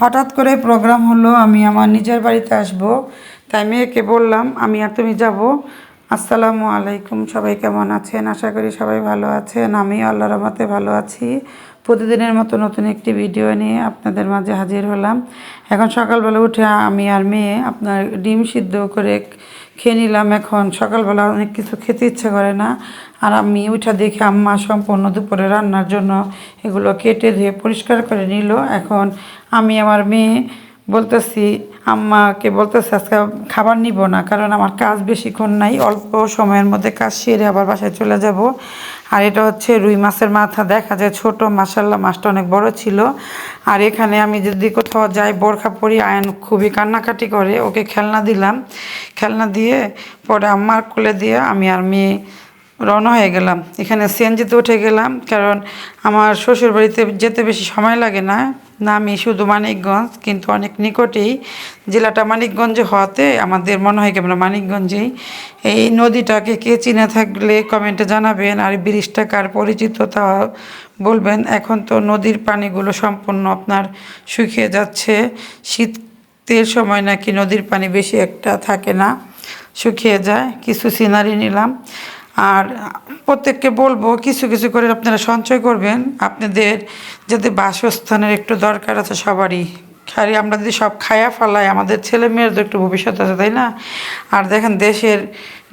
হঠাৎ করে প্রোগ্রাম হলো, আমি আমার নিজের বাড়িতে আসব। তাই মেয়েকে বললাম, আমি আর তুমি যাব? আসসালামু আলাইকুম, সবাই কেমন আছেন? আশা করি সবাই ভালো আছেন। আমি আল্লাহ রহমতে ভালো আছি। প্রতিদিনের মতো নতুন একটি ভিডিও নিয়ে আপনাদের মাঝে হাজির হলাম। এখন সকালবেলা উঠে আমি আর মেয়ে আপনার ডিম সিদ্ধ করে খেয়ে নিলাম। এখন সকালবেলা অনেক কিছু খেতে ইচ্ছে করে না। আর আমি উঠা দেখে আম্মা সম্পূর্ণ দুপুরে রান্নার জন্য এগুলো কেটে ধুয়ে পরিষ্কার করে নিল। এখন আমি আমার মেয়ে বলতেছি, আম্মাকে বলতেছি আজকে খাবার নিব না, কারণ আমার কাজ বেশিক্ষণ নাই, অল্প সময়ের মধ্যে কাজ সেরে আবার বাসায় চলে যাব। আর এটা হচ্ছে রুই মাছের মাথা, দেখা যায় ছোট মাসাল্লাহ মাছটা অনেক বড় ছিল। আর এখানে আমি যদি কোথাও যাই বোরখা পরি, আয়ন খুবই কান্নাকাটি করে, ওকে খেলনা দিলাম। খেলনা দিয়ে পরে আম্মার কোলে দিয়ে আমি আর মেয়ে রওনা হয়ে গেলাম। এখানে সিএনজিতে উঠে গেলাম, কারণ আমার শ্বশুর বাড়িতে যেতে বেশি সময় লাগে না। না আমি শুধু মানিকগঞ্জ, কিন্তু অনেক নিকটেই জেলাটা মানিকগঞ্জে হওয়াতে আমাদের মনে হয় কি আমরা মানিকগঞ্জেই। এই নদীটাকে কে চিনে থাকলে কমেন্টে জানাবেন, আর ব্রিজটা কার পরিচিত তা বলবেন। এখন তো নদীর পানিগুলো সম্পূর্ণ আপনার শুকিয়ে যাচ্ছে। শীতের সময় নাকি নদীর পানি বেশি একটা থাকে না, শুকিয়ে যায়। কিছু সিনারি নিলাম। আর প্রত্যেককে বলব, কিছু কিছু করে আপনারা সঞ্চয় করবেন। আপনাদের যাতে বাসস্থানের একটু দরকার আছে সবারই। খালি আমরা যদি সব খায়া ফেলাই, আমাদের ছেলে মেয়ের তো একটু ভবিষ্যৎ আছে, তাই না? আর দেখেন দেশের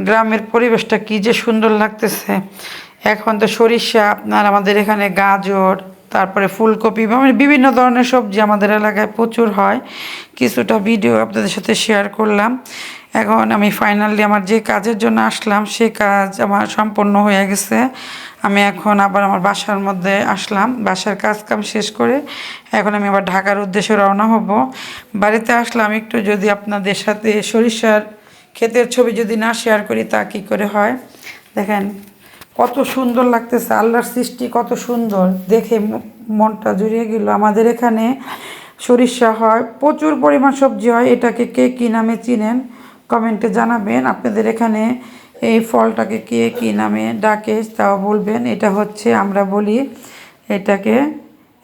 গ্রামের পরিবেশটা কী যে সুন্দর লাগতেছে। এখন তো সরিষা, আপনার আমাদের এখানে গাজর তারপরে ফুলকপি মানে বিভিন্ন ধরনের সবজি আমাদের এলাকায় প্রচুর হয়। কিছুটা ভিডিও আপনাদের সাথে শেয়ার করলাম। এখন আমি ফাইনালি আমার যে কাজের জন্য আসলাম, সে কাজ আমার সম্পন্ন হয়ে গেছে। আমি এখন আবার আমার বাসার মধ্যে আসলাম। বাসার কাজ কাম শেষ করে এখন আমি আবার ঢাকার উদ্দেশ্যে রওনা হব। বাড়িতে আসলাম একটু যদি আপনাদের সাথে সরিষার ক্ষেতের ছবি যদি না শেয়ার করি তা কী করে হয়? দেখেন। কত সুন্দর লাগতেছে, আল্লাহর সৃষ্টি কত সুন্দর। দেখে মনটা জুড়িয়ে গেল। আমাদের এখানে সরিষা হয়, প্রচুর পরিমাণ সবজি হয়। এটাকে কে কী নামে চিনেন? কমেন্টে জানাবেন। আপনাদের এখানে এই ফলটাকে কে কী নামে ডাকে তাও বলবেন। এটা হচ্ছে, আমরা বলি, এটাকে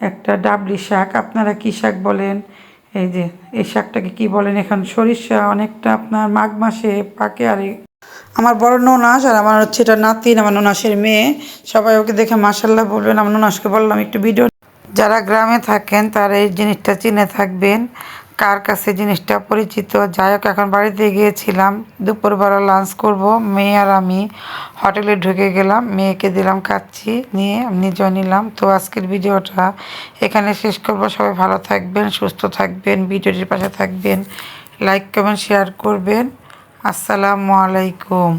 একটা ডাবলি শাক। আপনারা কী শাক বলেন? এই যে, এই শাকটাকে কি বলেন? এখন সরিষা অনেকটা আপনার মাঘ মাসে পাকে আর আমার বড় ননাস আর আমার হচ্ছে এটা নাতিন আমার ননাসের মেয়ে। সবাই ওকে দেখে মাসাল্লাহ বলবেন, আমার ননাসকে বললাম একটু ভিডিও। যারা গ্রামে থাকেন, তারা এই জিনিসটা চিনে থাকবেন, কার কাছে জিনিসটা পরিচিত। যাই হোক, এখন বাড়িতে গিয়েছিলাম, দুপুরবেলা লাঞ্চ করব, মেয়ে আর আমি। হোটেলে ঢুকে গেলাম, মেয়েকে দিলাম কাচ্ছি নিয়ে নিজেও নিলাম। তো আজকের ভিডিওটা এখানে শেষ করব। সবাই ভালো থাকবেন, সুস্থ থাকবেন, ভিডিওটির পাশে থাকবেন। লাইক কমেন্ট শেয়ার করবেন। আসসালামু আলাইকুম।